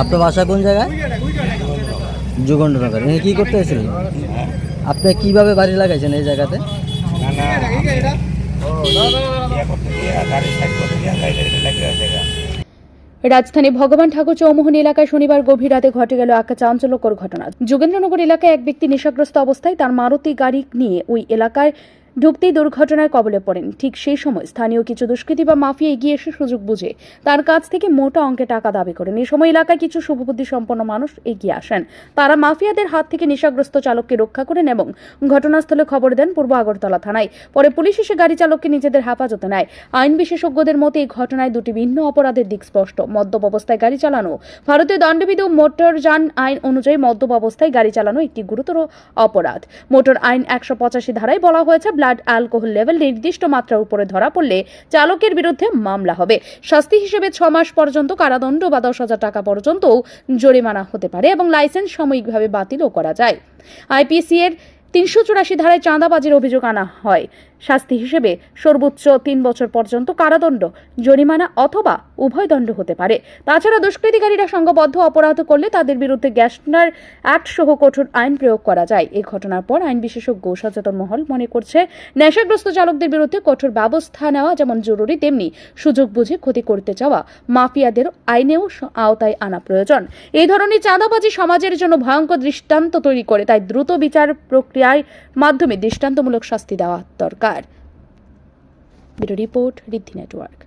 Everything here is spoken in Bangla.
আপনার বাসা কোন জায়গায়? যুগণ্ডনগর এখানে কি করতে এসেছিলেন? আপনি কীভাবে বাড়ি লাগাইছেন এই জায়গাতে। রাজধানী ভগবান ঠাকুর চৌমোহন এলাকায় শনিবার গভীর রাতে ঘটে গেল এক চাঞ্চল্যকর ঘটনা। যোগেন্দ্রনগর এলাকায় এক ব্যক্তি নেশাগ্রস্ত অবস্থায় তার মারুতি গাড়ি নিয়ে ওই এলাকায় ঢুকতেই দুর্ঘটনার কবলে পড়েন। ঠিক সেই সময় স্থানীয় কিছু দুষ্কৃতী বা মাফিয়া এগিয়ে এসে সুযোগ বুঝে তার কাছ থেকে মোটা অঙ্কে টাকা দাবি করেন। এই সময় এলাকায় কিছু শুভবুদ্ধি সম্পন্ন মানুষ এগিয়ে আসেন। তারা মাফিয়াদের হাত থেকে নেশাগ্রস্ত চালককে রক্ষা করেন এবং ঘটনাস্থলে খবর দেন পূর্ব আগরতলা থানায়। পরে পুলিশ এসে গাড়ি চালককে নিজেদের হেফাজতে নেয়। আইন বিশেষজ্ঞদের মতে এই ঘটনায় দুটি ভিন্ন অপরাধের দিক স্পষ্ট। মদ্যপ অবস্থায় গাড়ি চালানো। ভারতীয় দণ্ডবিধি ও মোটরযান আইন অনুযায়ী মদ্যপ অবস্থায় গাড়ি চালানো একটি গুরুতর অপরাধ। মোটর আইন একশো পঁচাশি ধারায় বলা হয়েছে ব্লাড অ্যালকোহল লেভেল নির্দিষ্ট মাত্রার উপরে ধরা পড়লে চালকের বিরুদ্ধে মামলা হবে। শাস্তি হিসেবে ছ মাস পর্যন্ত কারাদণ্ড বা দশ হাজার টাকা পর্যন্ত জরিমানা হতে পারে এবং লাইসেন্স সাময়িকভাবে বাতিলও করা যায়। আইপিসি এর তিনশো চুরাশি ধারায় চাঁদাবাজির অভিযোগ আনা হয়। শাস্তি হিসেবে সর্বোচ্চ তিন বছর পর্যন্ত কারাদণ্ড, জরিমানা অথবা উভয় দণ্ড হতে পারে। তাছাড়া দুষ্কৃতিকারীরা সংঘবদ্ধ অপরাধ করলে তাদের বিরুদ্ধে গ্যাসনার অ্যাক্ট সহ কঠোর আইন প্রয়োগ করা যায়। এই ঘটনার পর আইন বিশেষজ্ঞ সচেতন মহল মনে করছে, নেশাগ্রস্ত চালকদের বিরুদ্ধে কঠোর ব্যবস্থা নেওয়া যেমন জরুরি, তেমনি সুযোগ বুঝে ক্ষতি করতে চাওয়া মাফিয়াদের আইনেও আওতায় আনা প্রয়োজন। এই ধরনের চাঁদাবাজি সমাজের জন্য ভয়ঙ্কর দৃষ্টান্ত তৈরি করে, তাই দ্রুত বিচার প্রক্রিয়ার মাধ্যমে দৃষ্টান্তমূলক শাস্তি দেওয়া দরকার। Report Riddhi network.